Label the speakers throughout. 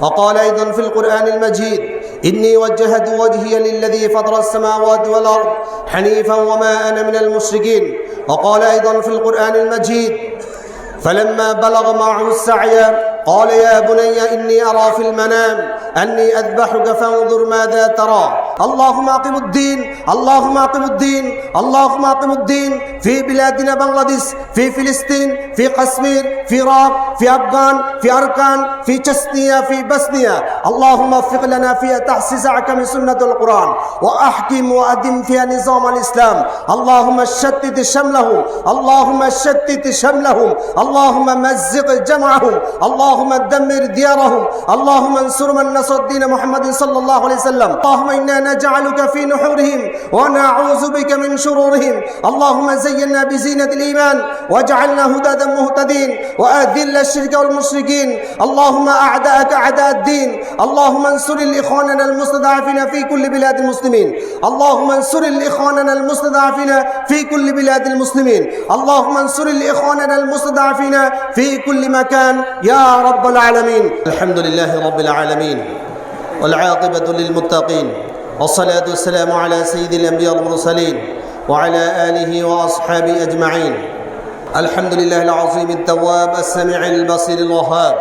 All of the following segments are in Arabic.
Speaker 1: وقال أيضا في القرآن المجيد إني وجهت وجهي للذي فطر السماوات والأرض حنيفا وما أنا من المشركين. وقال أيضا في القرآن المجيد فلما بلغ معه السعي قال يا بني إني أرى في المنام أني أذبحك فانظر ماذا ترى. اللهم أقم الدين اللهم أقم الدين اللهم أقم الدين. في بلادنا بنغلاديش في فلسطين في قشمير في عراق في أفغان في أركان في تشنيا في بسنيا اللهم وفق لنا فيها تحسيس أحكام سنة القرآن وأحكم وأدم فيها نظام الإسلام. اللهم شتت شملهم اللهم شتت شملهم اللهم مزق جمعهم اللهم دمر ديارهم اللهم انصر من نصر الدين محمد صلى الله عليه وسلم. اللهم إنا نجعلك في نحورهم ونعوذ بك من شرورهم. اللهم زينا بزينة الإيمان واجعلنا هدادا مهتدين وأذل الشرك والمشركين. اللهم أعداءك أعداء الدين. اللهم انصر الإخواننا المستضعفين في كل بلاد المسلمين. اللهم انصر الإخواننا المستضعفين في كل بلاد المسلمين. اللهم انصر الإخواننا المستضعفين في كل مكان. يا رب العالمين. الحمد لله رب العالمين والعاقبة للمتقين. والصلاة والسلام على سيد الأنبياء والمرسلين وعلى آله وأصحابه أجمعين. الحمد لله العظيم التواب السميع البصير الوهاب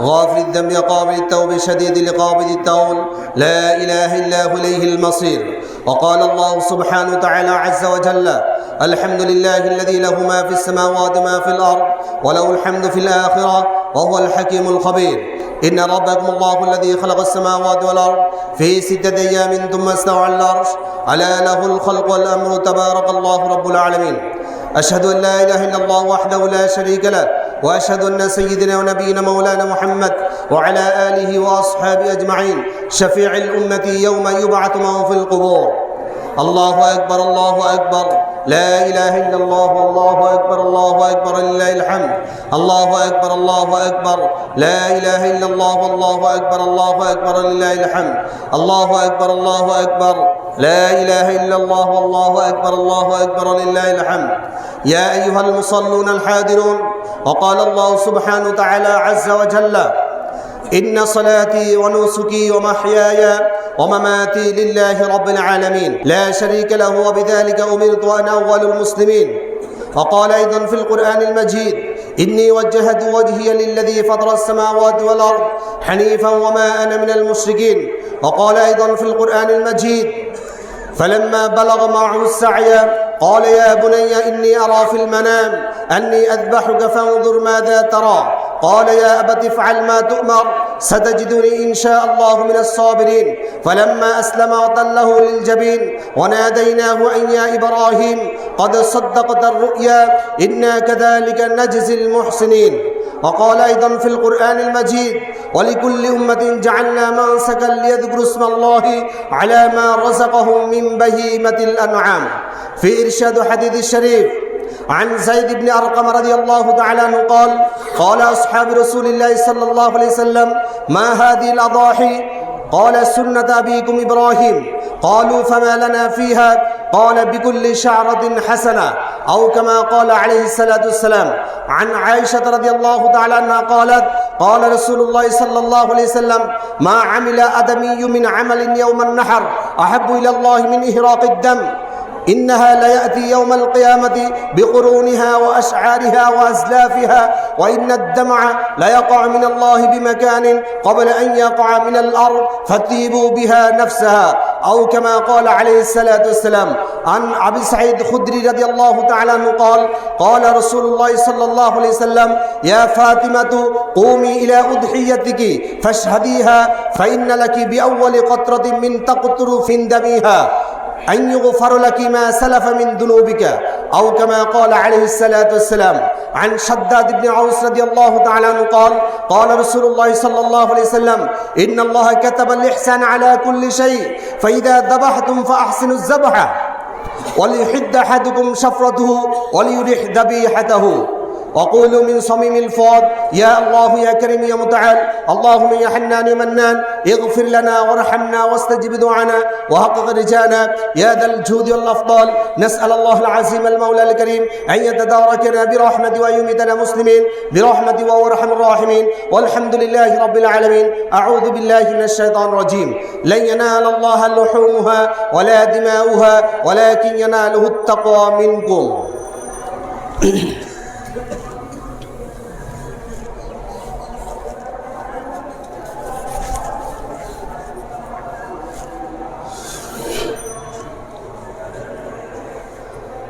Speaker 1: غافر الذنب قابل التوب شديد لقابل التول. لا إله إلا هو إليه المصير. وقال الله سبحانه وتعالى عز وجل الحمد لله الذي له ما في السماوات ما في الأرض وله الحمد في الآخرة وهو الحكيم الخبير. إن ربكم الله الذي خلق السماوات والأرض في ستة أيام ثم استوى على العرش. ألا له الخلق والأمر تبارك الله رب العالمين. أشهد أن لا إله إلا الله وحده لا شريك له وأشهد أن سيدنا ونبينا مولانا محمد وعلى آله وأصحابه أجمعين. شفيع الأمة يوم يبعث من في القبور. الله أكبر الله أكبر. لا إله إلا الله والله أكبر الله أكبر لله الحمد. الله أكبر الله أكبر. لا إله إلا الله والله أكبر الله أكبر لله الحمد. الله أكبر الله أكبر. لا إله إلا الله والله أكبر الله أكبر لله الحمد. يا أيها المصلون الحاضرون وقال الله سبحانه وتعالى عز وجل إن صلاتي ونسكي ومحياي ومماتي لله رب العالمين. لا شريك له وبذلك أمرت وأنا أول المسلمين. وقال أيضا في القرآن المجيد إني وجهت وجهي للذي فطر السماوات والأرض حنيفا وما أنا من المشركين. وقال أيضا في القرآن المجيد فلما بلغ معه السعي قال يا بني إني أرى في المنام أني أذبحك فانظر ماذا ترى. قال يا أبت افعل ما تؤمر ستجدني إن شاء الله من الصابرين. فلما أسلم وطله للجبين وناديناه أن يا إبراهيم قد صدقت الرؤيا إنا كذلك نجزي المحسنين. وقال أيضا في القرآن المجيد ولكل أمة جعلنا منسكا ليذكروا اسم الله على ما رزقهم من بهيمة الأنعام. في إرشاد حديث الشريف عن زيد بن أرقم رضي الله تعالى عنه قال قال أصحاب رسول الله صلى الله عليه وسلم ما هذه الأضاحي؟ قال سنة أبيكم إبراهيم. قالوا فما لنا فيها؟ قال بكل شعرة حسنة. أو كما قال عليه الصلاة والسلام عن عائشة رضي الله تعالى عنها قالت قال رسول الله صلى الله عليه وسلم ما عمل أدمي من عمل يوم النحر أحب إلى الله من إهراق الدم إنها ليأتي يوم القيامة بقرونها وأشعارها وأزلافها وإن الدمع ليقع من الله بمكان قبل أن يقع من الأرض فتيبوا بها نفسها. أو كما قال عليه الصلاة والسلام عن أبي سعيد خدري رضي الله تعالى عنه قال قال رسول الله صلى الله عليه وسلم يا فاطمة قومي إلى أضحيتك فاشهديها فإن لك بأول قطرة من تقطر في دمها أن يغفر لك ما سلف من ذنوبك أو كما قال عليه الصلاة والسلام عن شداد بن عوس رضي الله تعالى عنه قال قال رسول الله صلى الله عليه وسلم إن الله كتب الإحسان على كل شيء فإذا ذبحتم فأحسنوا الذبح وليحد أحدكم شفرته وليرح ذبيحته. وقولوا من صميم الفؤاد يا الله يا كريم يا متعال اللهم يا حنان يا منان اغفر لنا وارحمنا واستجب دعانا وحقق رجانا يا ذا الجود والأفضال. نسأل الله العظيم المولى الكريم أن يتداركنا برحمته ويميتنا مسلمين برحمته وهو ارحم الراحمين. والحمد لله رب العالمين. أعوذ بالله من الشيطان الرجيم. لن ينال الله لحومها ولا دماؤها ولكن يناله التقوى منكم.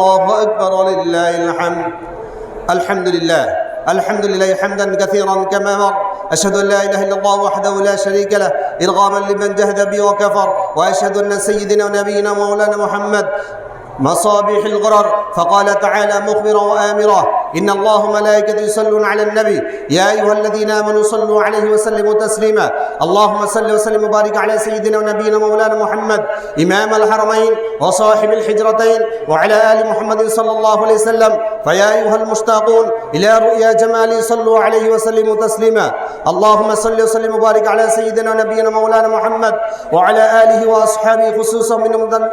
Speaker 1: أكبر لله الحمد. الحمد لله الحمد لله حمدا كثيرا كما مر. أشهد أن لا إله إلا الله وحده لا شريك له إرغاما لمن جهد بي وكفر. وأشهد أن سيدنا ونبينا مولانا محمد مصابيح الغرر. فقال تعالى مخبرا وآمرا إن الله ملائكة يصلون على النبي. يا أيها الذين آمنوا صلوا عليه وسلموا تسليما. اللهم صل وسلم وبارك على سيدنا ونبينا مولانا محمد. إمام الحرمين وصاحب الحجرتين وعلى آل محمد صلى الله عليه وسلم. فيا أيها المشتاقون إلى رؤيا جمالي صلوا عليه وسلموا تسليما. اللهم صل وسلم وبارك على سيدنا ونبينا مولانا محمد وعلى آله وأصحابه خصوصا من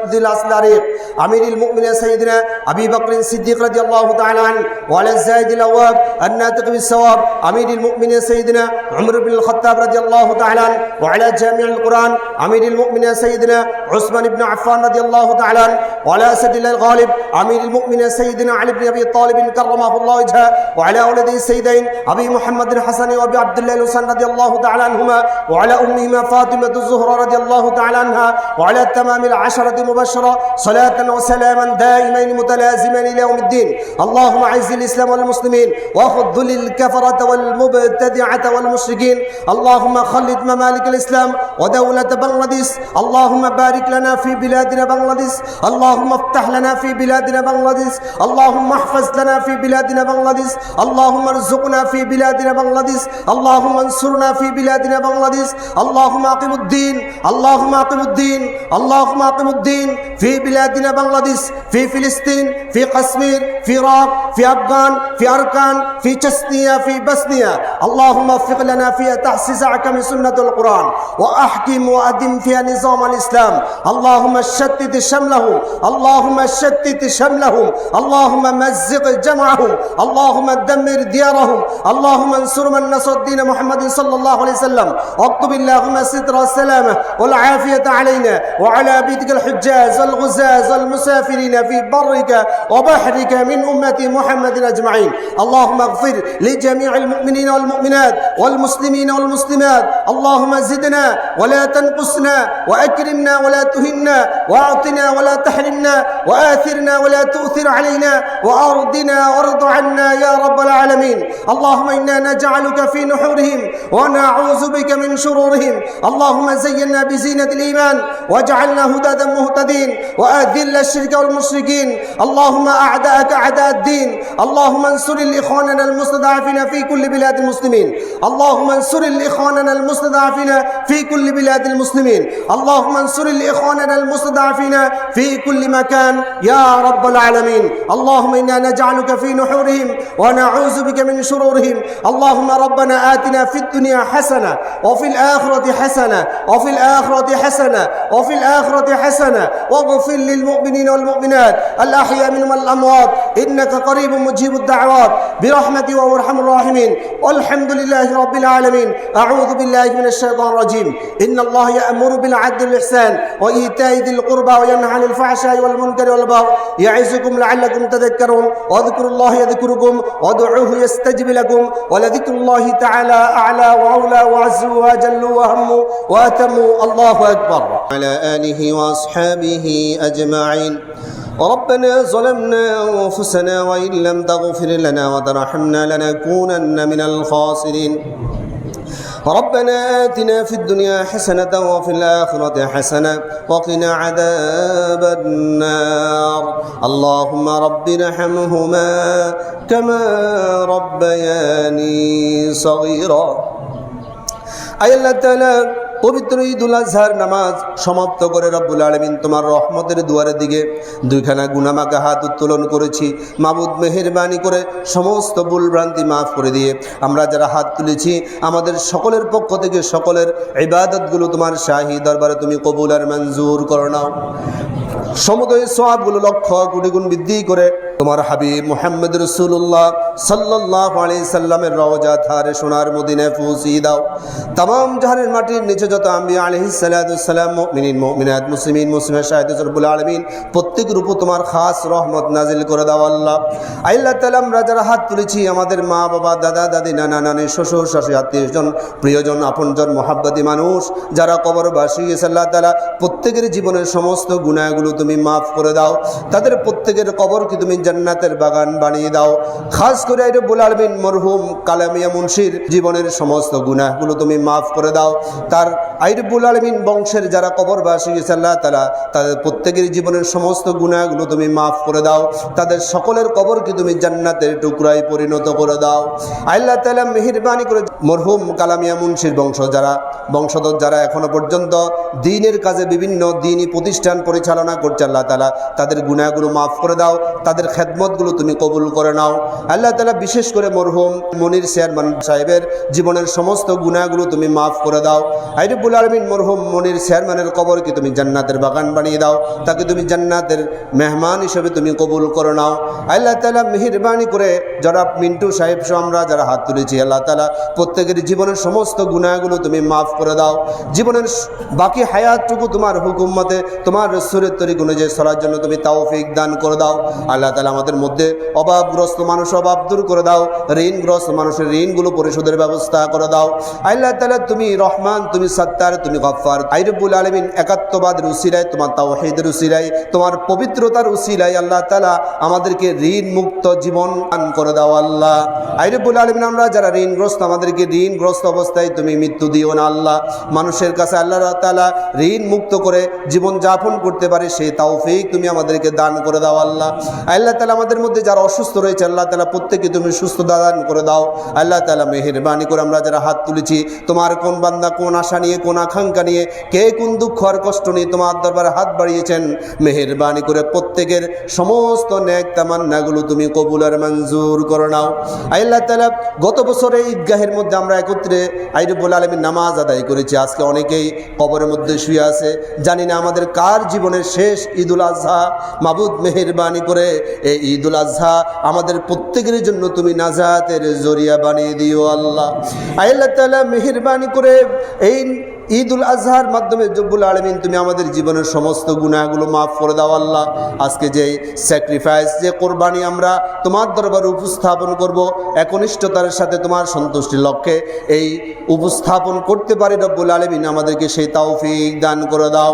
Speaker 1: ذي الأصداريق أمير المؤمنين سيدنا أبي بكر الصديق رضي الله تعالى عنه وعلى الزاهد الأواب الناطق بالصواب أمير المؤمنين سيدنا عمر بن الخطاب رضي الله تعالى وعلى جامع القرآن. أمير المؤمنين سيدنا عثمان بن عفان رضي الله تعالى وعلى أسد الله الغالب. أمير المؤمنين سيدنا علي بن أبي طالب كرمه الله وجهه وعلى ولدي السيدين أبي محمد الحسن وأبي عبد الله الحسن رضي الله تعالى عنهما وعلى أمهما فاطمة الزهرة رضي الله تعالى عنها وعلى تمام العشرة مبشرة صلاة وسلاما دائمين متلازمين إلى يوم الدين. اللهم أعز الإسلام والمسلمين وخذل الكفرة والمبتدعة والمشركين. اللهم خلد ممالك الإسلام ودولة بنغلاديش. اللهم بارك لنا في بلادنا بنغلاديش. اللهم افتح لنا في بلادنا بنغلاديش. اللهم احفظ لنا في بلادنا بنغلاديش. اللهم ارزقنا في بلادنا بنغلاديش. اللهم انصرنا في بلادنا بنغلاديش. اللهم أقم الدين. اللهم أقم الدين. اللهم أقم الدين في بلادنا بنغلاديش. في فلسطين في قشمير في راق في أفغان في أركان في تشنيا في بسنيا اللهم وفق لنا في تحسيس أحكام سنة القرآن. وأحكم وأدم فيها نظام الإسلام. اللهم شتت شملهم اللهم شتت شملهم. اللهم مزق جمعهم. اللهم دمر ديارهم. اللهم انصر من نصر الدين محمد صلى الله عليه وسلم. واكتب اللهم ستر والسلامة والعافية علينا. وعلى بيتك الحجاز والغزاز والمسافرين في برك وبحرك من أمة محمد أجمعين. اللهم اغفر لجميع المؤمنين والمؤمنات والمسلمين والمسلمات. اللهم زدنا ولا تنقصنا وأكرمنا ولا تهنا وأعطنا ولا تحرمنا وآثرنا ولا تؤثر علينا وأرضنا وارض عنا يا رب العالمين. اللهم إنا نجعلك في نحورهم ونعوذ بك من شرورهم. اللهم زينا بزينة الإيمان واجعلنا هدادا مهتدين وأذل الشرك والمشركين. اللهم أعداءك أعداء الدين. اللهم انصر لإخواننا المستضعفين في كل بلاد المسلمين. اللهم انصر لإخواننا المستضعفين في كل بلاد المسلمين. اللهم انصر لإخواننا المستضعفين في كل مكان. يا رب العالمين. اللهم إنا نجعلك في نحورهم ونعوذ بك من شرورهم. اللهم ربنا آتنا في الدنيا حسنة وفي الآخرة حسنة وفي الآخرة حسنة وفي الآخرة حسنة. واغفر للمؤمنين والمؤمنات الأحياء منهم الأموات إنك قريب مجيب الدعوات برحمتي وأرحم الراحمين. والحمد لله رب العالمين. أعوذ بالله من الشيطان الرجيم. إن الله يأمر بالعدل والإحسان وإيتاء ذي القربى وينهى عن الفحشاء والمنكر والبغي يعظكم لعلكم تذكرون. واذكروا الله يذكركم وادعوه يستجب لكم. ولذكر الله تعالى أعلى وأولى وعز وجل وهم وأتم الله أكبر. على آله وأصحابه أجمعين. ربنا ظلمنا أنفسنا وإن لم تغفر لنا وترحمنا لنكونن من الخاسرين. ربنا آتنا في الدنيا حسنة وفي الآخرة حسنة وقنا عذاب النار. اللهم رب ارحمهما كما ربياني صغيرا. أي الله تعالى পবিত্র ঈদুল আজহার নামাজ সমাপ্ত করে রব্বুল আলমিন তোমার রহমতের দুয়ারের দিকে দুইখানা গুনামাকে হাত উত্তোলন করেছি। মাবুদ মেহেরবানি করে সমস্ত ভুল ভ্রান্তি মাফ করে দিয়ে আমরা যারা হাত তুলেছি, আমাদের সকলের পক্ষ থেকে সকলের ইবাদতগুলো তোমার শাহী দরবারে তুমি কবুল আর মঞ্জুর করো নাও। সমুদয় সোয়াবগুলো লক্ষ কোটি গুণ বৃদ্ধি করে তোমার হাবিব মোহাম্মদ রসুল্লাহ সাল্লাহ আলি সাল্লামের রওজা থারে সোনার মদিনায় পৌঁছিয়ে দাও। তাম জাহানের মাটির নিচে যত আম্বি আলহি সাল্লাম মিনিন মিনাত মুসলিমিন মুসলিমের শাহিদ সরবুল আলমিন প্রত্যেকের উপর তোমার খাস রহমত নাজিল করে দাও আল্লাহ। আল্লাহ তালাম রাজারা হাত তুলেছি, আমাদের মা, বাবা, দাদা, দাদি, নানা, নানি, শ্বশুর, শাশুড়ি আত্মীয়জন প্রিয়জন, আপনজন মহাব্বাদী মানুষ, যারা কবরবাসী গেছে আল্লাহ তালা প্রত্যেকের জীবনের সমস্ত গুণাগুলো তুমি মাফ করে দাও। তাদের প্রত্যেকের কবরকে তুমি জান্নাতের বাগান বানিয়ে দাও। খাস করে এটা বুলালবিন মরহুম কালামিয়া মুন্সির জীবনের সমস্ত গুনাহগুলো তুমি মাফ করে দাও। তার আইরবুল আলমিন বংশের যারা কবরবাসী গেছে আল্লাহ তালা তাদের প্রত্যেকের জীবনের সমস্ত গুণাগুলো তুমি মাফ করে দাও। তাদের সকলের কবরকে তুমি জান্নাতের টুকরায় পরিণত করে দাও। আল্লাহ তালা মেহরবানি করে মরহুম কালামিয়া মুন্সির বংশ যারা, বংশধর যারা এখনও পর্যন্ত দিনের কাজে বিভিন্ন দিনই প্রতিষ্ঠান পরিচালনা করছে, আল্লাহ তালা তাদের গুণাগুলো মাফ করে দাও। তাদের খেদমতগুলো তুমি কবুল করে নাও। আল্লাহ তালা বিশেষ করে মরহুম মনির চেয়ারম্যান সাহেবের জীবনের সমস্ত গুণাগুলো তুমি মাফ করে দাও। আইরুবুল আলমিন মরহুম মনির চেয়ারম্যানের কবরকে তুমি জান্নাতের বাগান বানিয়ে দাও। তাকে তুমি জান্নাতের মেহমান হিসেবে তুমি কবুল করে নাও। আল্লাহ তালা মেহরবানি করে যারা মিন্টু সাহেব সহ আমরা যারা হাত তুলেছি, আল্লাহ তালা প্রত্যেকের জীবনের সমস্ত গুণাগুলো তুমি মাফ করে দাও। জীবনের বাকি হায়াতটুকু তোমার হুকুমতে, তোমার রসুরের তরি গুণে যে সরার জন্য তুমি তাওফিক দান করে দাও। আল্লাহ তালা আমাদের মধ্যে অভাবগ্রস্ত মানুষ অভাব দূর করে দাও। ঋণগ্রস্ত মানুষের ঋণগুলো পরিশোধের ব্যবস্থা করে দাও। আল্লাহ তালা তুমি রহমান, তুমি সত্তার তুমি গফার আইরবুল আলমিন একাত্মবাদের উসিরায় তোমার তাওহিদের উসিরায় তোমার পবিত্রতার উসিলায় আল্লাহ তালা আমাদেরকে ঋণ মুক্ত জীবন দান করে দাও আল্লাহ। আইরবুল আলমিন আমরা যারা ঋণগ্রস্ত, আমাদেরকে ঋণগ্রস্ত অবস্থায় তুমি মৃত্যু দিও না আল্লাহ। মানুষের কাছে আল্লাহ তালা ঋণ মুক্ত করে জীবন যাপন করতে পারে সেই তাওফিক তুমি আমাদেরকে দান করে দাও আল্লাহ। আল্লাহ তালা আমাদের মধ্যে যারা অসুস্থ রয়েছে, আল্লাহ তালা প্রত্যেকে তুমি সুস্থ দান করে দাও। আল্লাহ তালা মেহরবানি করে আমরা যারা হাত তুলেছি, তোমার কোন বান্দা কোন আশা নিয়ে কোন আকাঙ্ক্ষা নিয়ে কে কোন দুঃখ আর কষ্ট নিয়ে তোমার দরবারে হাত বাড়িয়েছেন? মেহরবানি করে প্রত্যেকের সমস্ত ন্যাক তামান্নাগুলো তুমি কবুল আর মঞ্জুর করে নাও। আল্লাহ তালা গত বছরে ঈদগাহের মধ্যে আমরা একত্রে আইরুবুল আলমীর নামাজ আদায় করেছি। আজকে অনেকেই কবরের মধ্যে শুয়ে আছে। জানি না আমাদের কার জীবনের শেষ ঈদুল আজহা। মাবুদ, মেহরবানি করে এই ঈদুল আজহা আমাদের প্রত্যেকের জন্য তুমি নাজাতের জরিয়া বানিয়ে দিও আল্লাহ। আল্লাহ তালা মেহরবানি করে এই ঈদুল আজহার মাধ্যমে জব্বুল আলমিন, তুমি আমাদের জীবনের সমস্ত গুণাগুলো মাফ করে দাও আল্লাহ। আজকে যে স্যাক্রিফাইস যে কোরবানি আমরা তোমার দরবারে উপস্থাপন করব, একনিষ্ঠতার সাথে তোমার সন্তুষ্টির লক্ষ্যে এই উপস্থাপন করতে পারি রব্বুল আলমিন, আমাদেরকে সেই তাওফিক দান করে দাও।